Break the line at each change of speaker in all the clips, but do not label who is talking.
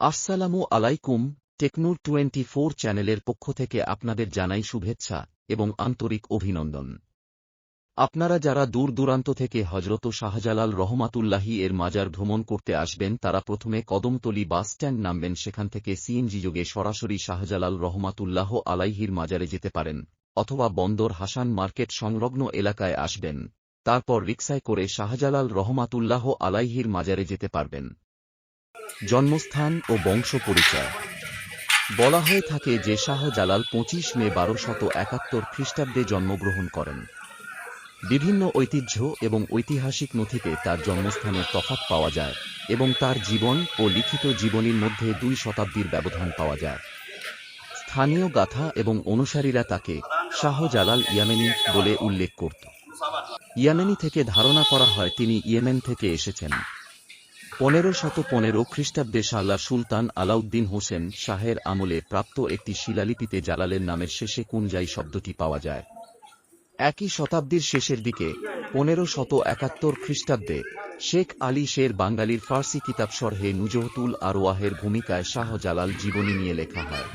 আসসালামু আলাইকুম, টেকনোর twenty four চ্যানেলের পক্ষ থেকে আপনাদের জানাই শুভেচ্ছা এবং আন্তরিক অভিনন্দন। আপনারা যারা দূর দূরান্ত থেকে হজরত শাহজালাল রহমাতুল্লাহি এর মাজার ভ্রমণ করতে আসবেন, তারা প্রথমে কদমতলি বাস স্ট্যান্ড নামবেন, সেখান থেকে সিএনজি যোগে সরাসরি শাহজালাল রহমাতুল্লাহ আলাইহির মাজারে যেতে পারেন, অথবা বন্দর হাসান মার্কেট সংলগ্ন এলাকায় আসবেন। তারপর রিক্সায় করে শাহজালাল রহমাতুল্লাহ আলাইহির মাজারে যেতে পারবেন। জন্মস্থান ও বংশ পরিচয় বলা হয়ে থাকে যে শাহজালাল পঁচিশ মে বারোশত একাত্তর খ্রিস্টাব্দে জন্মগ্রহণ করেন। বিভিন্ন ঐতিহ্য এবং ঐতিহাসিক নথিতে তার জন্মস্থানের তফাৎ পাওয়া যায় এবং তার জীবন ও লিখিত জীবনীর মধ্যে দুই শতাব্দীর ব্যবধান পাওয়া যায়। স্থানীয় গাথা এবং অনুসারীরা তাকে শাহজালাল ইয়ামেনি বলে উল্লেখ করত। ইয়ামেনি থেকে ধারণা করা হয় তিনি ইয়েমেন থেকে এসেছেন। পনেরো শত পনেরো খ্রিস্টাব্দে সাল্লা সুলতান আলাউদ্দিন হোসেন শাহের আমলে প্রাপ্ত একটি শিলালিপিতে জালালের নামের শেষে কুনজাই শব্দটি পাওয়া যায়। একই শতাব্দীর শেষের দিকে পনেরো শত একাত্তর খ্রিস্টাব্দে, শেখ আলী শের বাঙালির ফার্সি কিতাব সরহে নুজহতুল আরওয়াহের ভূমিকায় শাহজালাল জীবনী নিয়ে লেখা হয়।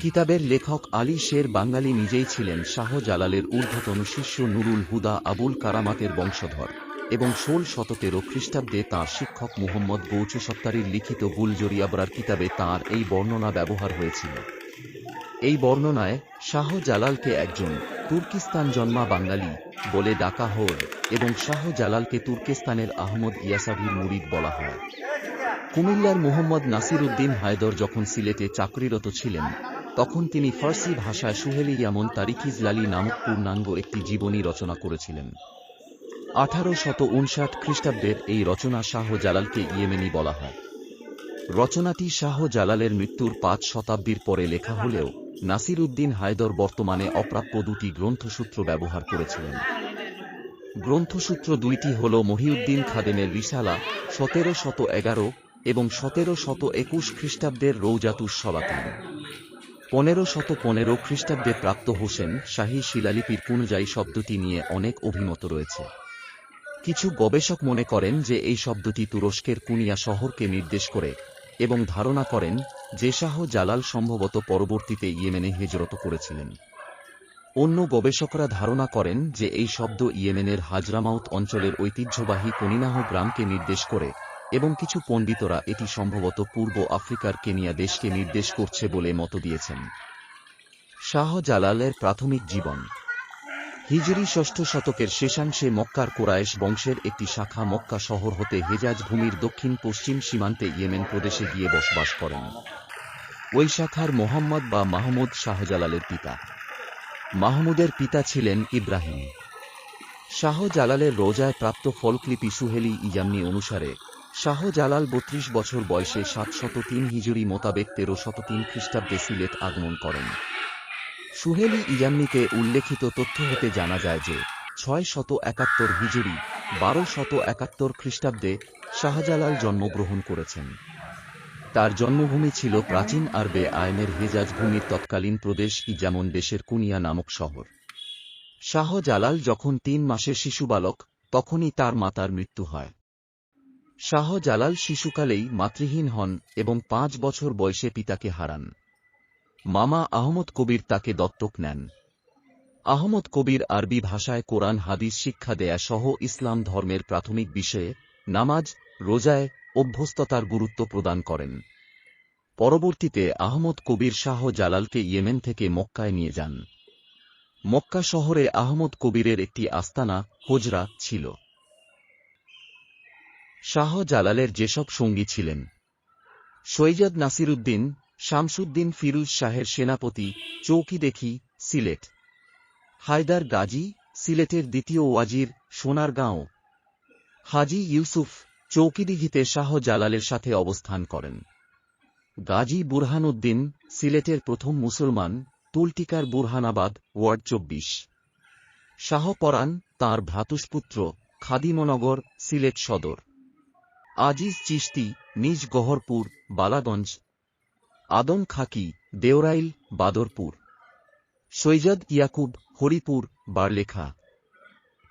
কিতাবের লেখক আলী শের বাঙালি নিজেই ছিলেন শাহজালালের ঊর্ধ্বতন শিষ্য নুরুল হুদা আবুল কারামাতের বংশধর। এবং ষোল শতকেরও খ্রিস্টাব্দে তাঁর শিক্ষক মুহম্মদ গৌচু সত্তারির লিখিত গুলজরিয়াবরার কিতাবে তাঁর এই বর্ণনা ব্যবহার হয়েছিল। এই বর্ণনায় শাহজালালকে একজন তুর্কিস্তান জন্মা বাঙালি বলে ডাকা হয় এবং শাহজালালকে তুর্কিস্তানের আহমদ ইয়াসাভির মুরিদ বলা হয়। কুমিল্লার মোহাম্মদ নাসির উদ্দিন হায়দর যখন সিলেটে চাকরিরত ছিলেন, তখন তিনি ফার্সি ভাষায় সুহেলি ইয়ামন তারিখিজ লালি নামক পূর্ণাঙ্গ একটি জীবনী রচনা করেছিলেন। আঠারো শত উনষাট খ্রিস্টাব্দের এই রচনা শাহ জালালকে ইয়েমেনি বলা হয়। রচনাটি শাহ জালালের মৃত্যুর পাঁচ শতাব্দীর পরে লেখা হলেও নাসির উদ্দিন হায়দর বর্তমানে অপ্রাপ্য দুটি গ্রন্থসূত্র ব্যবহার করেছিলেন। গ্রন্থসূত্র দুইটি হল মহিউদ্দিন খাদেমের রিসালা সতেরো শত এগারো এবং সতেরো শত একুশ খ্রিস্টাব্দের রৌজাতুস সলাতন পনেরো শত পনেরো খ্রিস্টাব্দে প্রাপ্ত হোসেন শাহী শিলালিপির পুনজাই শব্দটি নিয়ে অনেক অভিমত রয়েছে। কিছু গবেষক মনে করেন যে এই শব্দটি তুরস্কের কুনিয়া শহরকে নির্দেশ করে এবং ধারণা করেন যে শাহ জালাল সম্ভবত পরবর্তীতে ইয়েমেনে হেজরত করেছিলেন। অন্য গবেষকরা ধারণা করেন যে এই শব্দ ইয়েমেনের হাজরামাউত অঞ্চলের ঐতিহ্যবাহী কনিনাহ গ্রামকে নির্দেশ করে এবং কিছু পণ্ডিতরা এটি সম্ভবত পূর্ব আফ্রিকার কেনিয়া দেশকে নির্দেশ করছে বলে মত দিয়েছেন। শাহ জালালের প্রাথমিক জীবন হিজরি ষষ্ঠ শতকের শেষাংশে মক্কার কোরায়েশ বংশের একটি শাখা মক্কা শহর হতে হেজাজ ভূমির দক্ষিণ পশ্চিম সীমান্তে ইয়েমেন প্রদেশে গিয়ে বসবাস করেন। ওই শাখার মোহাম্মদ বা মাহমুদ শাহজালালের পিতা। মাহমুদের পিতা ছিলেন ইব্রাহিম। শাহজালালের রোজায় প্রাপ্ত ফলকলিপি সুহেলি ইজামনি অনুসারে, শাহজালাল বত্রিশ বছর বয়সে সাতশত তিন হিজুরি মোতাবেক তেরো শত তিন খ্রিস্টাব্দে সিলেট আগমন করেন। সুহেলি ইজামনিতে উল্লেখিত তথ্য হতে জানা যায় যে, ছয় শত একাত্তর হিজুরি বারো শত একাত্তর খ্রিস্টাব্দে শাহজালাল জন্মগ্রহণ করেছেন। তার জন্মভূমি ছিল প্রাচীন আরবে আয়নের হেজাজ ভূমির তৎকালীন প্রদেশ ই যেমন দেশের কুনিয়া নামক শহর। শাহজালাল যখন তিন মাসের শিশু বালক, তখনই তার মাতার মৃত্যু হয়। শাহজালাল শিশুকালেই মাতৃহীন হন এবং পাঁচ বছর বয়সে পিতাকে হারান। মামা আহমদ কবির তাকে দত্তক নেন। আহমদ কবির আরবি ভাষায় কোরআন, হাদিস, শিক্ষা দেয়া সহ ইসলাম ধর্মের প্রাথমিক বিষয়ে নামাজ, রোজায় অভ্যস্ততার গুরুত্ব প্রদান করেন। পরবর্তীতে আহমদ কবির শাহ জালালকে ইয়েমেন থেকে মক্কায় নিয়ে যান। মক্কা শহরে আহমদ কবিরের একটি আস্তানা, হোজরা, ছিল। শাহ জালালের যেসব সঙ্গী ছিলেন, সৈয়দ নাসিরুদ্দিন শামসুদ্দিন ফিরুজ শাহের সেনাপতি, চৌকি দেখি, সিলেট। হায়দার গাজী, সিলেটের দ্বিতীয় ওয়াজির, সোনারগাঁও। হাজি ইউসুফ, চৌকিদিঘিতে শাহ জালালের সাথে অবস্থান করেন। গাজী বুরহানুদ্দিন, সিলেটের প্রথম মুসলমান, তুলটিকার বুরহানাবাদ, ওয়ার্ড চব্বিশ। শাহ পরান তাঁর ভ্রাতুষ্পুত্র, খাদিমনগর, সিলেট সদর। আজিজ চিস্তি নিজ গহরপুর, বালাগঞ্জ আদম খাকি, দেওরাইল, বাদরপুর। সৈয়দ ইয়াকুব, হরিপুর, বারলেখা।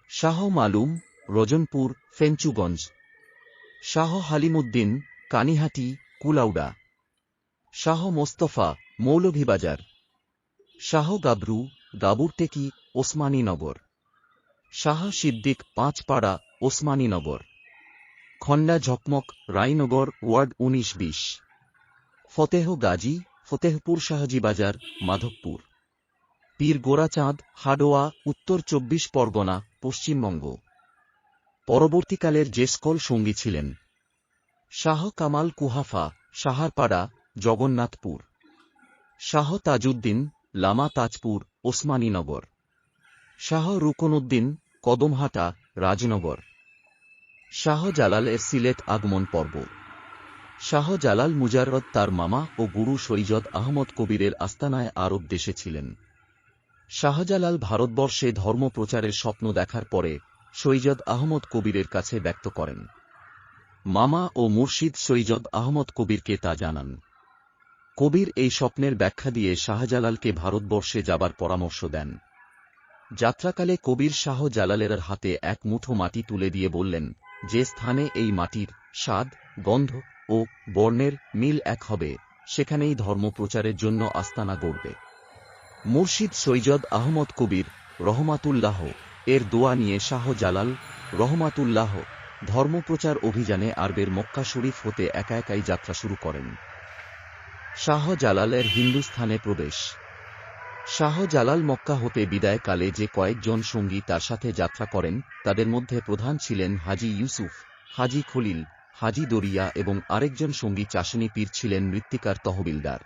শাহ মালুম, রজনপুর, ফেঞ্চুগঞ্জ। শাহ হালিমুদ্দিন, কানিহাটি, কুলাউডা। শাহ মোস্তফা, মৌলভীবাজার। শাহ গাবরু, গাবুরটেকি, ওসমানীনগর। শাহ সিদ্দিক, পাঁচপাড়া, ওসমানীনগর। খন্ডা ঝকমক রায়নগর ওয়ার্ড উনিশ বিশ। ফতেহ গাজী, ফতেহপুর শাহজিবাজার, মাধবপুর। পীর গোরাচাঁদ, হাডোয়া, উত্তর চব্বিশ পরগনা, পশ্চিমবঙ্গ। পরবর্তীকালের যে স্কল সঙ্গী ছিলেন শাহ কামাল কুহাফা, সাহারপাড়া, জগন্নাথপুর। শাহ তাজউদ্দিন, লামা তাজপুর, ওসমানীনগর। শাহ রুকনউদ্দিন কদমহাটা, রাজনগর। শাহ জালাল এর সিলেট আগমন পর্ব। শাহ জালাল মুজাররদ তার মামা ও গুরু সৈয়দ আহমদ কবিরের আস্তানায় আরব দেশে ছিলেন। শাহজালাল ভারতবর্ষে ধর্ম প্রচারের স্বপ্ন দেখার পরে সৈয়দ আহমদ কবিরের কাছে ব্যক্ত করেন। মামা ও মুর্শিদ সৈয়দ আহমদ কবিরকে তা জানান। কবির এই স্বপ্নের ব্যাখ্যা দিয়ে শাহজালালকে ভারতবর্ষে যাবার পরামর্শ দেন। যাত্রাকালে কবির শাহ জালালের হাতে এক মুঠো মাটি তুলে দিয়ে বললেন, যে স্থানে এই মাটির স্বাদ, গন্ধ ও বর্ণের মিল এক হবে, সেখানেই ধর্ম প্রচারের জন্য আস্তানা গড়বে। মুর্শিদ সৈয়দ আহমদ কবির রহমাতুল্লাহ এর দোয়া নিয়ে শাহ জালাল রহমাতুল্লাহ ধর্মপ্রচার অভিযানে আরবের মক্কা শরীফ হতে একা একাই যাত্রা শুরু করেন। শাহ জালালের হিন্দুস্থানে প্রবেশ। শাহ জালাল মক্কা হতে বিদায়কালে যে কয়েকজন সঙ্গী তার সাথে যাত্রা করেন, তাদের মধ্যে প্রধান ছিলেন হাজি ইউসুফ, হাজি খলিল হাজি দরিয়া এবং আরেকজন সঙ্গী চাষনী পীর ছিলেন মৃত্তিকার তহবিলদার।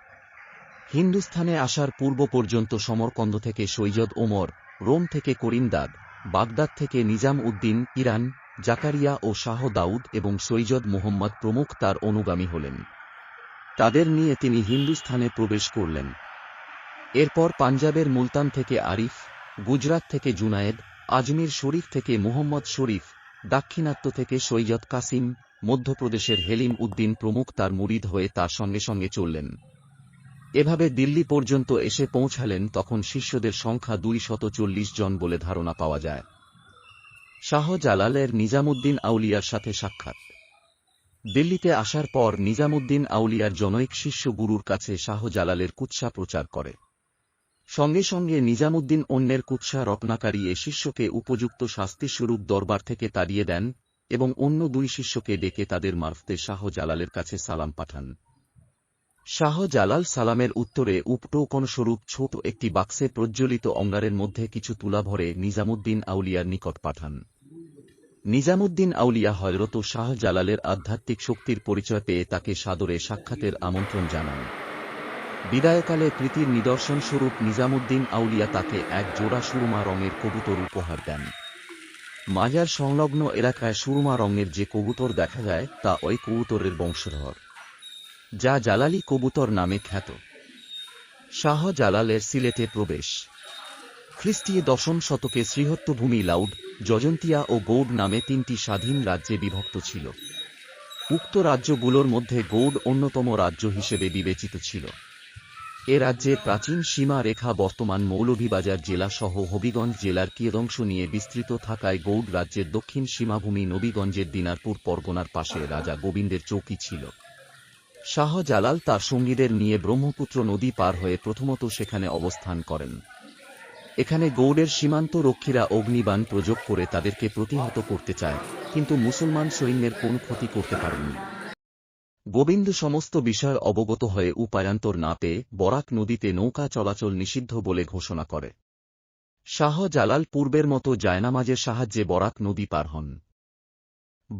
হিন্দুস্থানে আসার পূর্ব পর্যন্ত সমরকন্দ থেকে সৈয়দ ওমর, রোম থেকে করিমদাদ, বাগদাদ থেকে নিজাম উদ্দিন, ইরান, জাকারিয়া ও শাহ দাউদ এবং সৈয়দ মোহাম্মদ প্রমুখ তার অনুগামী হলেন। তাদের নিয়ে তিনি হিন্দুস্থানে প্রবেশ করলেন। এরপর পাঞ্জাবের মুলতান থেকে আরিফ গুজরাত থেকে জুনায়েদ, আজমির শরীফ থেকে মুহম্মদ শরীফ, দাক্ষিণাত্য থেকে সৈয়দ কাসিম মধ্যপ্রদেশের হেলিম উদ্দিন প্রমুখ তার মুরিদ হয়ে তার সঙ্গে সঙ্গে চললেন। এভাবে দিল্লি পর্যন্ত এসে পৌঁছালেন তখন শিষ্যদের সংখ্যা দুই শত চল্লিশ জন বলে ধারণা পাওয়া যায়। শাহ জালালের নিজামুদ্দিন আউলিয়ার সাথে সাক্ষাৎ। দিল্লিতে আসার পর নিজামুদ্দিন আউলিয়ার জনৈক শিষ্য গুরুর কাছে শাহ জালালের কুৎসা প্রচার করে। সঙ্গে সঙ্গে নিজামুদ্দিন অন্যের কুৎসা রত্নাকারী এ শিষ্যকে উপযুক্ত শাস্তিস্বরূপ দরবার থেকে তাড়িয়ে দেন এবং অন্য দুই শিষ্যকে ডেকে তাদের মারফতে শাহ জালালের কাছে সালাম পাঠান। শাহ জালাল সালামের উত্তরে উপটোকনস্বরূপ ছোট একটি বাক্সে প্রজ্বলিত অঙ্গারের মধ্যে কিছু তুলা ভরে নিজামুদ্দিন আউলিয়ার নিকট পাঠান। নিজামুদ্দিন আউলিয়া হজরত শাহ জালালের আধ্যাত্মিক শক্তির পরিচয় পেয়ে তাকে সাদরে সাক্ষাতের আমন্ত্রণ জানান। বিদায়কালে প্রীতির নিদর্শন স্বরূপ নিজামুদ্দিন আউলিয়া তাকে এক জোড়া সুরমা রঙের কবুতর উপহার দেন। মাজার সংলগ্ন এলাকায় সুরমা রঙের যে কবুতর দেখা যায়, তা ওই কবুতরের বংশধর। যা জালালি কবুতর নামে খ্যাত। শাহ জালালের সিলেটে প্রবেশ। খ্রিস্টীয় দশম শতকে শ্রীহত্তভূমি লাউড, জজন্তিয়া ও গৌড নামে তিনটি স্বাধীন রাজ্যে বিভক্ত ছিল। উক্ত রাজ্যগুলোর মধ্যে গৌড অন্যতম রাজ্য হিসেবে বিবেচিত ছিল। এ রাজ্যের প্রাচীন সীমা রেখা বর্তমান মৌলভীবাজার জেলা সহ হবিগঞ্জ জেলার কিয়দংশ নিয়ে বিস্তৃত থাকায় গৌড রাজ্যের দক্ষিণ সীমাভূমি নবীগঞ্জের দিনারপুর পরগনার পাশে রাজা গোবিন্দের চৌকি ছিল। শাহ জালাল তার সঙ্গীদের নিয়ে ব্রহ্মপুত্র নদী পার হয়ে প্রথমত সেখানে অবস্থান করেন। এখানে গৌড়ের সীমান্ত রক্ষীরা অগ্নিবাণ প্রযোগ করে তাদেরকে প্রতিহত করতে চায়, কিন্তু মুসলমান সৈন্যের কোন ক্ষতি করতে পারেনি গোবিন্দ সমস্ত বিষয় অবগত হয়ে উপায়ান্তর না পেয়ে বরাক নদীতে নৌকা চলাচল নিষিদ্ধ বলে ঘোষণা করে। শাহ জালাল পূর্বের মতো জায়নামাজের সাহায্যে বরাক নদী পার হন।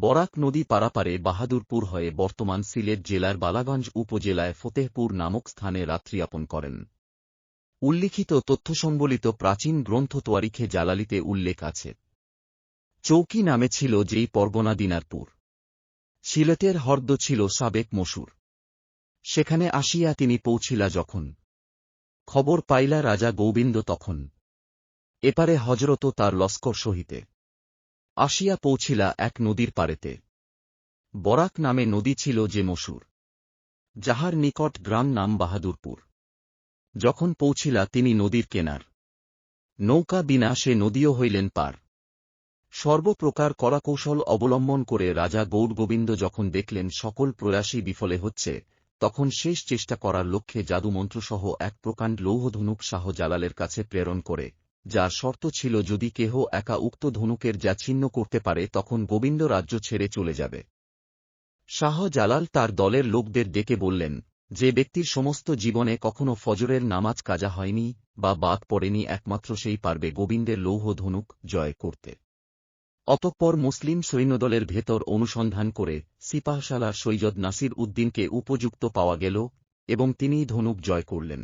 বরাক নদী পারাপারে বাহাদুরপুর হয়ে বর্তমান সিলেট জেলার বালাগঞ্জ উপজেলায় ফতেহপুর নামক স্থানে রাত্রিয়াপন করেন। উল্লিখিত তথ্য সম্বলিত প্রাচীন গ্রন্থ তোয়ারিখে জালালিতে উল্লেখ আছে। চৌকি নামে ছিল যেই পরগনা দিনারপুর। সিলেটের হর্দ ছিল সাবেক মসুর। সেখানে আসিয়া তিনি পৌঁছিলা যখন। খবর পাইলা রাজা গোবিন্দ তখন। এপারে হজরত তার লস্কর সহিতে। আসিয়া পৌঁছিলা এক নদীর পারেতে বরাক নামে নদী ছিল যে মসুর। যাহার নিকট গ্রাম নাম বাহাদুরপুর। যখন পৌঁছিলা তিনি নদীর কেনার। নৌকা বিনা সে নদীও হইলেন পার। সর্বপ্রকার কলাকৌশল অবলম্বন করে রাজা গৌরগোবিন্দ যখন দেখলেন সকল প্রয়াসই বিফলে হচ্ছে, তখন শেষ চেষ্টা করার লক্ষ্যে জাদুমন্ত্রসহ এক প্রকাণ্ড লৌহধনুক শাহ জালালের কাছে প্রেরণ করে, যার শর্ত ছিল যদি কেহ একা উক্ত ধনুকের যা ছিন্ন করতে পারে তখন গোবিন্দ রাজ্য ছেড়ে চলে যাবে। শাহ জালাল তার দলের লোকদের ডেকে বললেন, যে ব্যক্তির সমস্ত জীবনে কখনো ফজরের নামাজ কাজা হয়নি বা বাদ পড়েনি, একমাত্র সেই পারবে গোবিন্দের লৌহ ধনুক জয় করতে। অতঃপর মুসলিম সৈন্যদলের ভেতর অনুসন্ধান করে সিপাহশালা সৈয়দ নাসির উদ্দিনকে উপযুক্ত পাওয়া গেল এবং তিনি ধনুক জয় করলেন।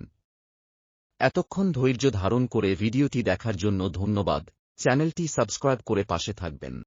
এতক্ষণ ধৈর্য ধারণ করে ভিডিওটি দেখার জন্য ধন্যবাদ। চ্যানেলটি সাবস্ক্রাইব করে পাশে থাকবেন।